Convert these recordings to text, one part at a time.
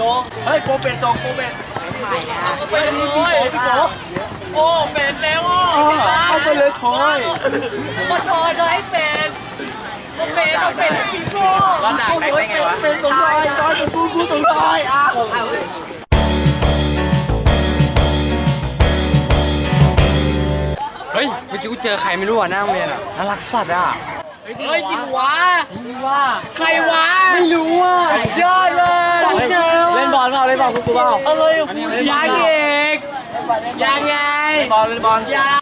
โดเฮ้ยโปรเป็นจงโปรเป็นไปเลยพี่โตโอ้เป็นแล้วอะเข้าไปเลยทอยก็ทอยเลยเป็นก็เป็นก็เป็นพี่โก้แล้วหนักได้ไงวะเป็นสงทอยทอยเป็นผู้ผู้สงทอยอะเฮ้ยเมื่อกี้กูเจอใครไม่รู้อะหน้าโรงเรียนอะน่ารักสัตว์อะ เฮ้ยจริงวะว่าใครวะไม่รู้อะยอดเลยเจอเล่นบอลเปล่าเล่นบอลกูกูเปล่าอะไรฟูยังเอกยังไงเล่นบอลเล่นบอลยัง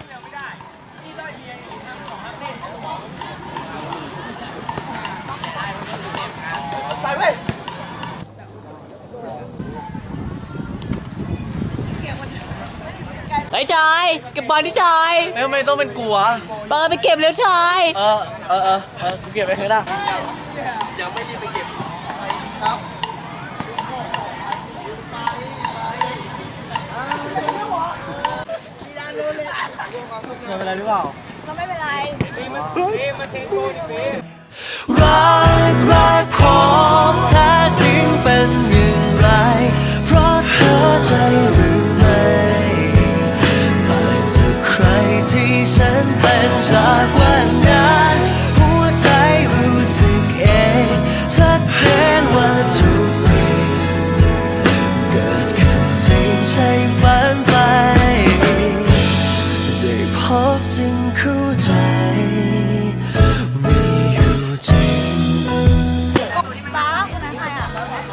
ใส่เว้ย เฮ้ยชายเก็บบอลที่ชายไม่ไม่ต้องเป็นกูอะเปิดไปเก็บเร็วชายเออเออเออเออกูเก็บไปเถอะนะยังไม่รีบไปเก็บไม่เป็นไรหรือเปล่าก็ไม่เป็นไรรักรักของแท้จริงเป็นอย่างไร เพราะเธอใช่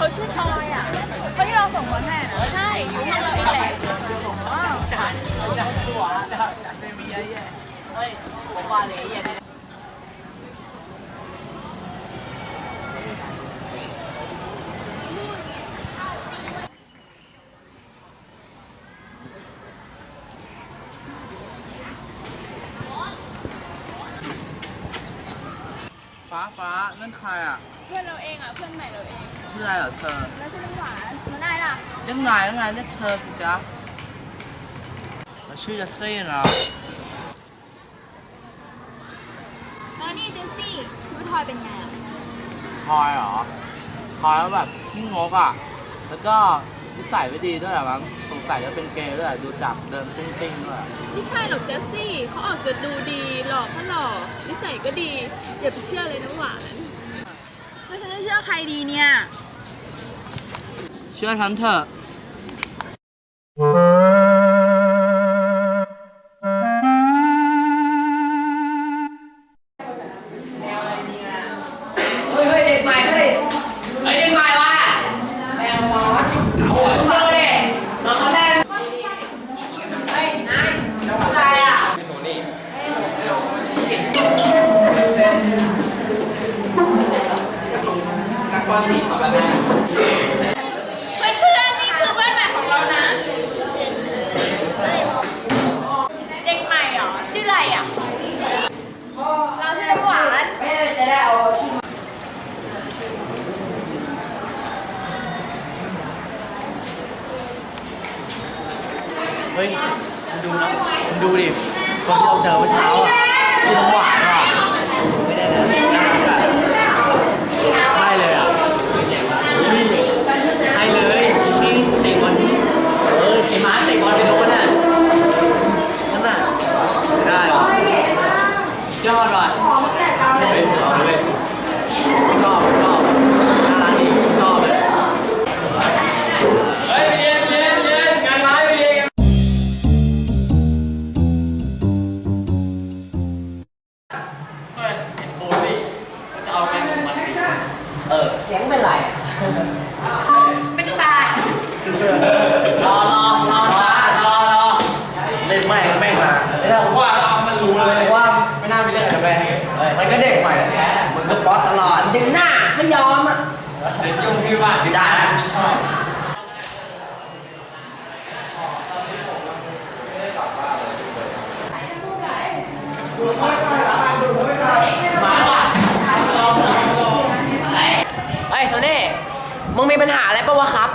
เขาชื่อทอยอะคนที่เราส่งบอลให้นะใช่อยู่ที่เราเองแหละอ๋อฟ้าฟ้านั่นใครอะ เพื่อนเราเองอะเพื่อนใหม่เราเอง ชื่ออะไรเหรอเธอแล้วชื่อน้ำหวานแล้วนายล่ะเรียกนายแล้วไงเรียกเธอสิจ๊ะแล้วชื่อจัสซี่เหรอแล้วนี่เจสซี่คิดว่าทอยเป็นไงอะทอยเหรอทอยก็แบบขี้งกอะแล้วก็นิสัยไม่ดีด้วยอะมั้งสงสัยจะเป็นเกย์ด้วยอะดูจากเดินติ้งๆด้วยอะไม่ใช่หรอกเจสซี่เขาออกจะดูดีหล่อก็หล่อนิสัยก็ดีอย่าไปเชื่อเลยนะหวานแล้วฉันจะเชื่อใครดีเนี่ย เชื่อฉันเถอะเฮ้ยเด็กใหม่เฮ้ยเฮ้ยเด็กใหม่ว่ะแมวมอสเอาหัวเปิดดิมาเขาแรกเฮ้ยนายอะไรอะ เพื่อนเพื่อนๆนี่คือเพื่อนใหม่ของเรานะ เด็กใหม่เหรอ ชื่ออะไรอะ เราชื่อน้ำหวาน เฮ้ยมึงดูนะมึงดูดิคนที่เราเจอเมื่อเช้าอะที่น้ำหวาน เด็กยุ่งพี่ว่าได้นะไม่ชอบเฮ้ยโทนี่มึงมีปัญหาอะไรปะวะครับ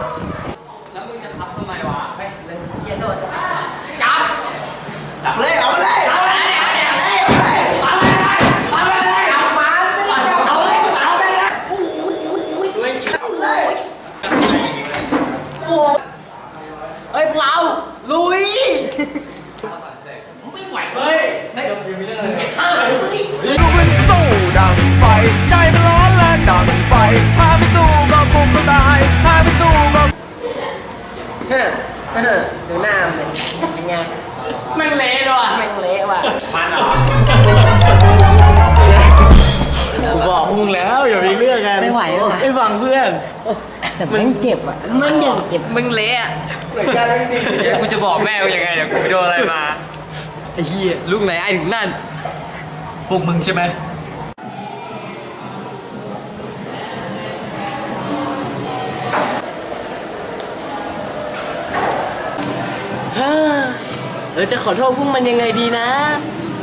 อดูหน้ามันเลยเป็นไงแม่งเละด้วยว่ะแม่งเละว่ะมันเหรอกูบอกพวกมึงแล้วอย่ามีเรื่องกันไม่ไหวแล้วนะไม่ฟังเพื่อนแต่แม่งเจ็บอะแม่งยังเจ็บมึงเละอะเหมือนกันไม่ดีเดี๋ยวกูจะบอกแม่กูยังไงเดี๋ยวกูไปโดนอะไรมาไอ้เหี้ยลูกไหนไอ้ถึงนั่นพวกมึงใช่ไหม เออจะขอโทษพวกมันยังไงดีนะ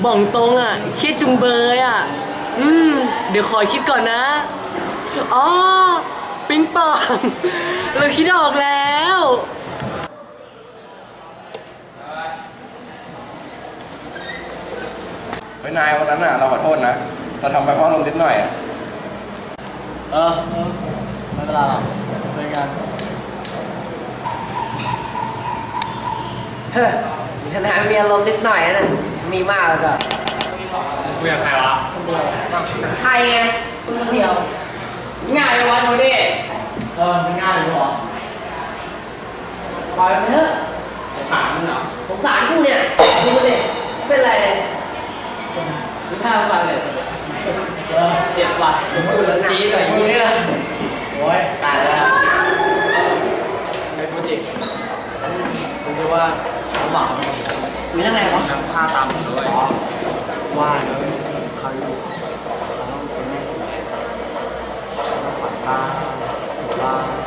บอกตรงอะเครียดจุงเบยอะ อืม เดี๋ยวขอคิดก่อนนะ อ๋อ ปิงปอง เราคิดออกแล้ว เฮ้ยนายวันนั้นน่ะเราขอโทษนะ เราทำไปเพราะลมณ์นิดหน่อยอะ เออเออไม่เป็นไรหรอกช่วยกัน เฮ้ยมีข นาดมีอารมณ์นิดหน่อยนะ มีมากแล้วก็คุยกับใครวะคนเดียวหนังไทยไงคนเดียว ง่ายเลยวะโทนี่เออมันง่ายอยู่หรอปล่อยมันเถอะสงสารมึงเหรอสงสารกูเนี่ยดูดิไม่เป็นไรเลยมึงท่าฟันเลยเออเจ็บว่ะจะพูดแล้วนะจี๊ดเลยมึงนี่นะโอ้ยตายแล้วไอ้ฟูจิผมคิดว่า เขาบอกมีเรื่องอะไรวะท่าตามผมด้วยว่าเดี๋ยวเขาอยู่เขาต้องเป็นแม่สีปัดตาถูกบ้างเอา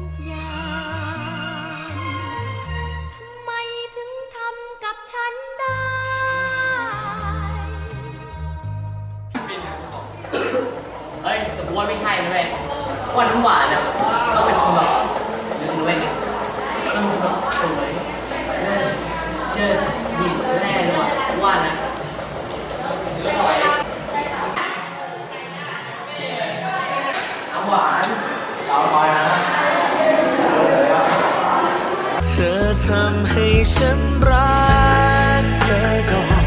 ทุกอย่างทำไมถึงทำกับฉันได้ เฮ้ยแต่กูว่าไม่ใช่นะเว้ยกูว่าน้ำหวานอะต้องเป็นคนแบบ ฉันรักเธอก่อน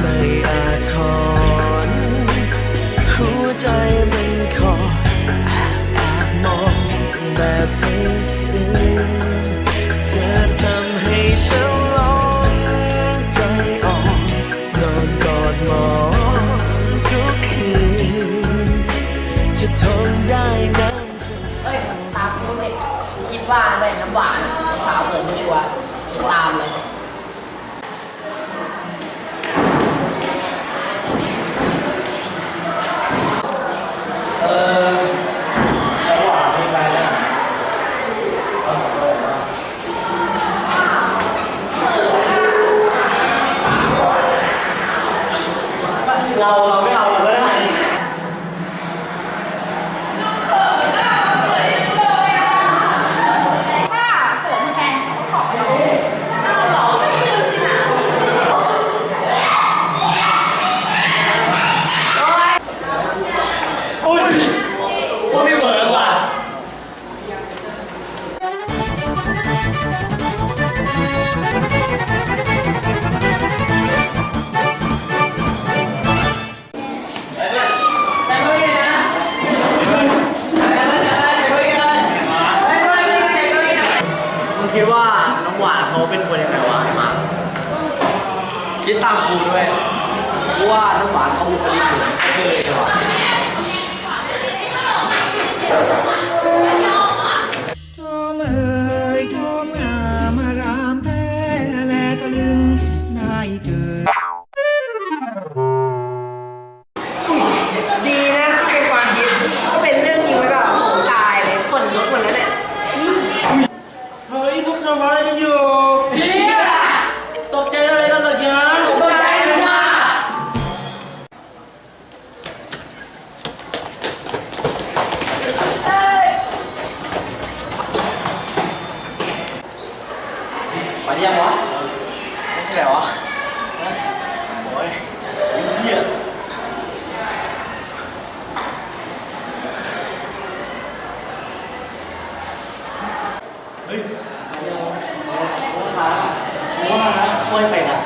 ไม่อาจถอนหัวใจมันคอยแอบแอบมองแบบซึ้งซึ้ง เเป็นคนยังไงวะหมาคิดตามกูด้วยกูว่าน้ำหวานเขาบุคลิกเหมือนเคยดีกว่า ไปยังวะไม่ใช่ไหนวะโอ้ยไอ้เหี้ยเฮ้ยเดี๋ยวว่ามาว่ามาค่อยไปนะ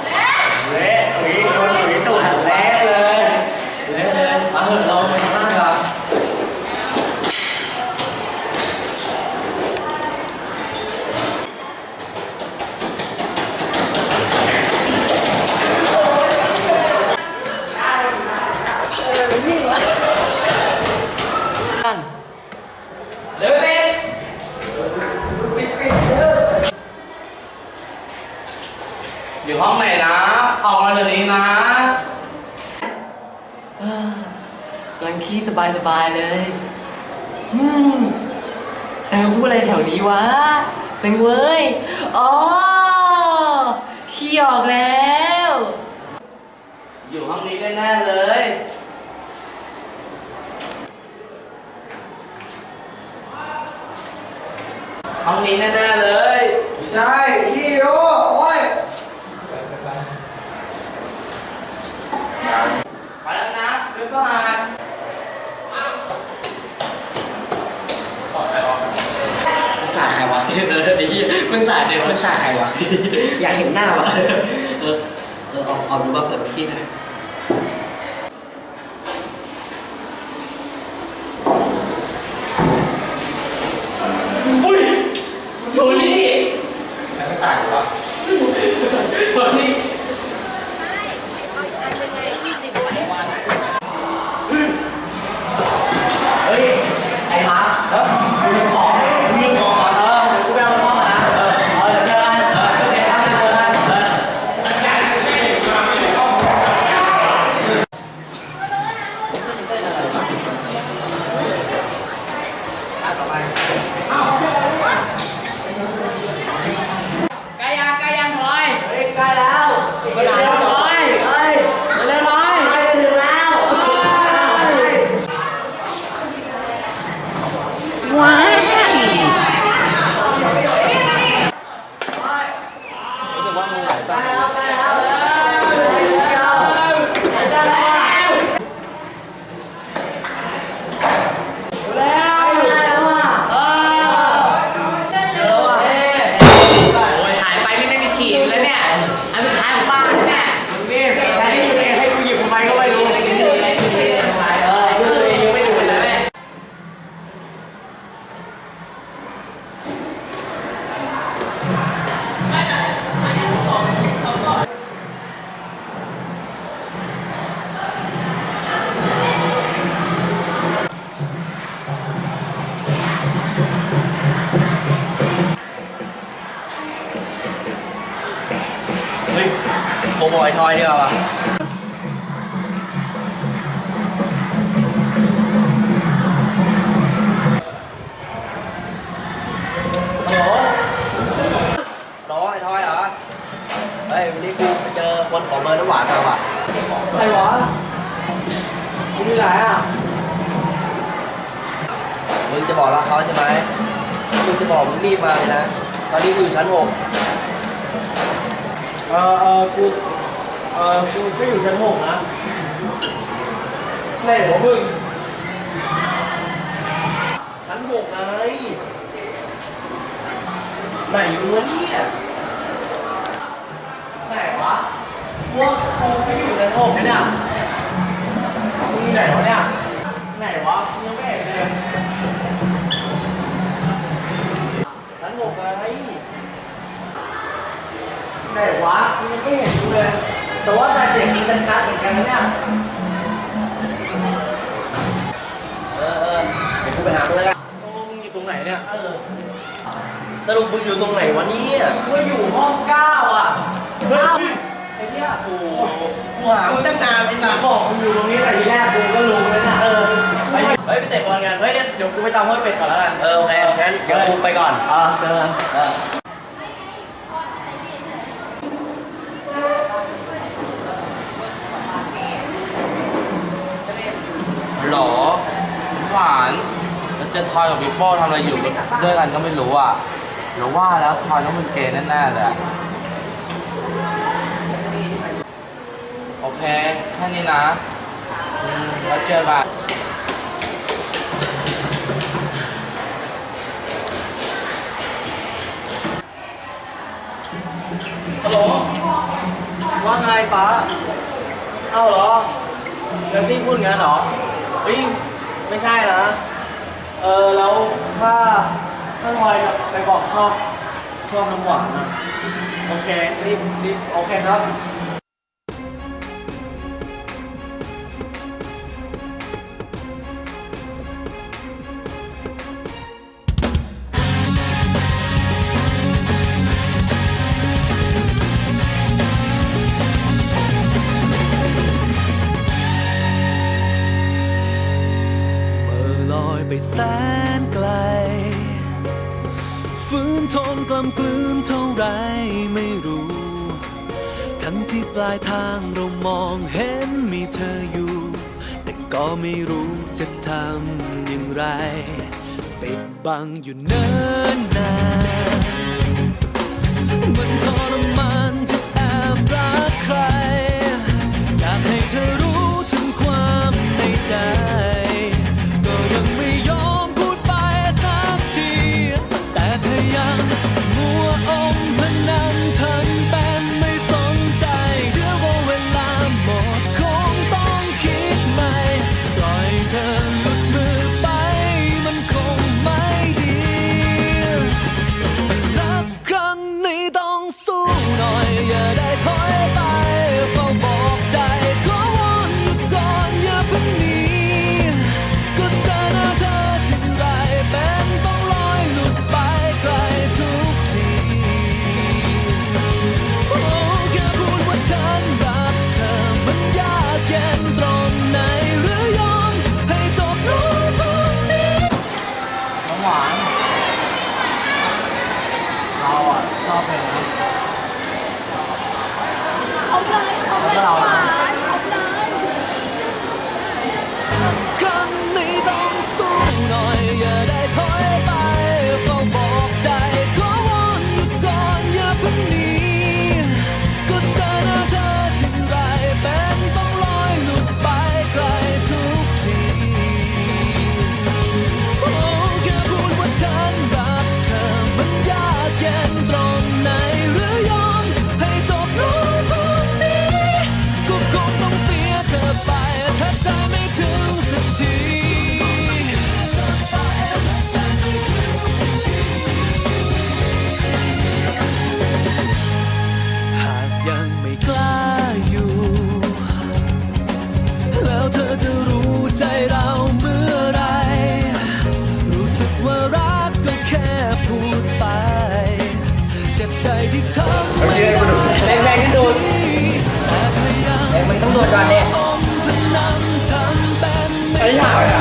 เละตุ๋ยโดนตุ๋ยตูดเละเลยเละเลยมาเถอะเราไปข้างล่างดีกว่า เดินไป อยู่ห้องไหนนะ ออกมาเดี๋ยวนี้นะ กำลังขี้สบายสบายๆเลย อืมใครมาพูดอะไรแถวนี้วะเซ็งเว้ย อ๋อขี้ออกแล้ว อยู่ห้องนี้แน่ๆเลย ห้องนี้แน่ๆเลย ไม่ใช่พี่โอ้โอ้ยไปแล้วนะบ๊ายบาย มันสาดใครวะ เออไอ้เหี้ย มันสาดเลยวะมันสาดใครวะ อยากเห็นหน้าวะเออ เออเอาเอาดูว่าเปิดขี้หน่อยอุ้ย อยู่ชั้นหกเออเออกูเออกูก็อยู่ชั้นหกนะไหนหัวมึงชั้นหกไงไหนมึงวะเนี่ยไหนวะพวกกูก็อยู่ชั้นหกนะเนี่ยมึงไหนวะเนี่ยไหนวะมึงยังไม่เห็นเลยชั้นหกไง ไห นวะมึงยังไม่เห็นกูเลย แต่ว่าแต่เสียงมึงชัดๆเหมือนกันนะเนี่ย เออเออเดี๋ยวกูไปหามึงแล้วกันโอ้มึงอยู่ตรงไหนเนี่ย เออสรุปมึงอยู่ตรงไหนวะเนี่ยกูอยู่ห้องเก้าอะเก้าไอ้เนี่ยโอ้โหกูหามึงตั้งนานสินะบอกมึงอยู่ตรงนี้แต่ทีแรกกูก็รู้แล้วนะเออไปดิเฮ้ยไปเตะบอลกัน เฮ้ยเดี๋ยวกูไปตามห้วยเป็ดก่อนแล้วกัน เออโอเคงั้นเดี๋ยวกูไปก่อน อ่าเจอกัน เออ ทอยกับพี่โป้ทำอะไรอยู่ด้วยกันก็ไม่รู้อะหรือว่าแล้วทอยต้องเป็นเกย์แน่ๆเลยโอเค แค่นี้นะอืมแล้วเจอกันฮัลโหลว่าไงฟ้า เอ้าเหรอจะซิ่งพูดงั้นเหรอเฮ้ยไม่ใช่นะ เออแล้วถ้าถ้าพลอยไปบอกชอบชอบน้ำหวานนะโอเครีบรีบโอเคครับ แสนไกล ฝืนทนกลำกลืนเท่าไรไม่รู้ ทั้งที่ปลายทางเรามองเห็นมีเธออยู่ แต่ก็ไม่รู้จะทำอย่างไร ปิดบังอยู่เนินนานมันทรมานที่แอบรักใคร อยากให้เธอรู้ถึงความในใจ จที่ทำไม่ได้แรงแรงๆนี่โดนแรงมันต้องโดนก่อนเนี่ยไอ้ห่าเนี่ย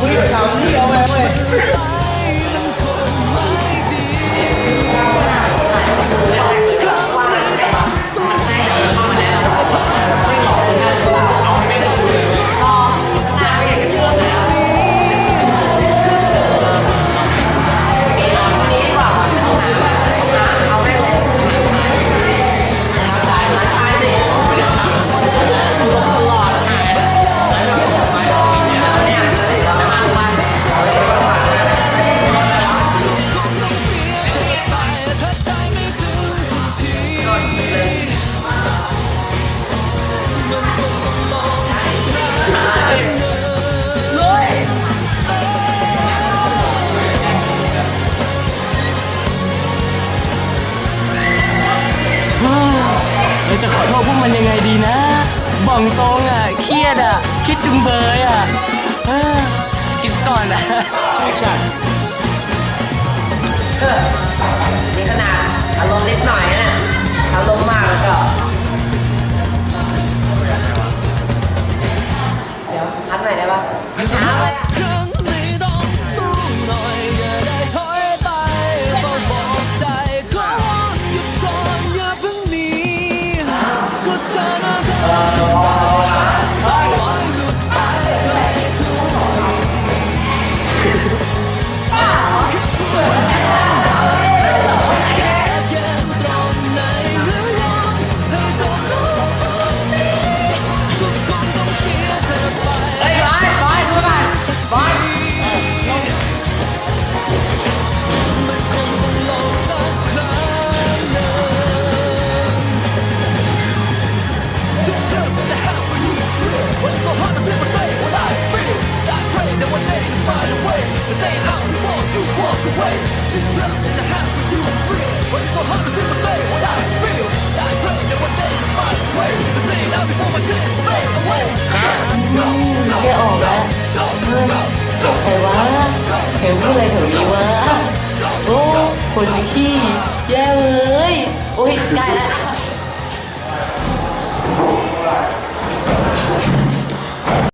มึงทำที่เอาไว้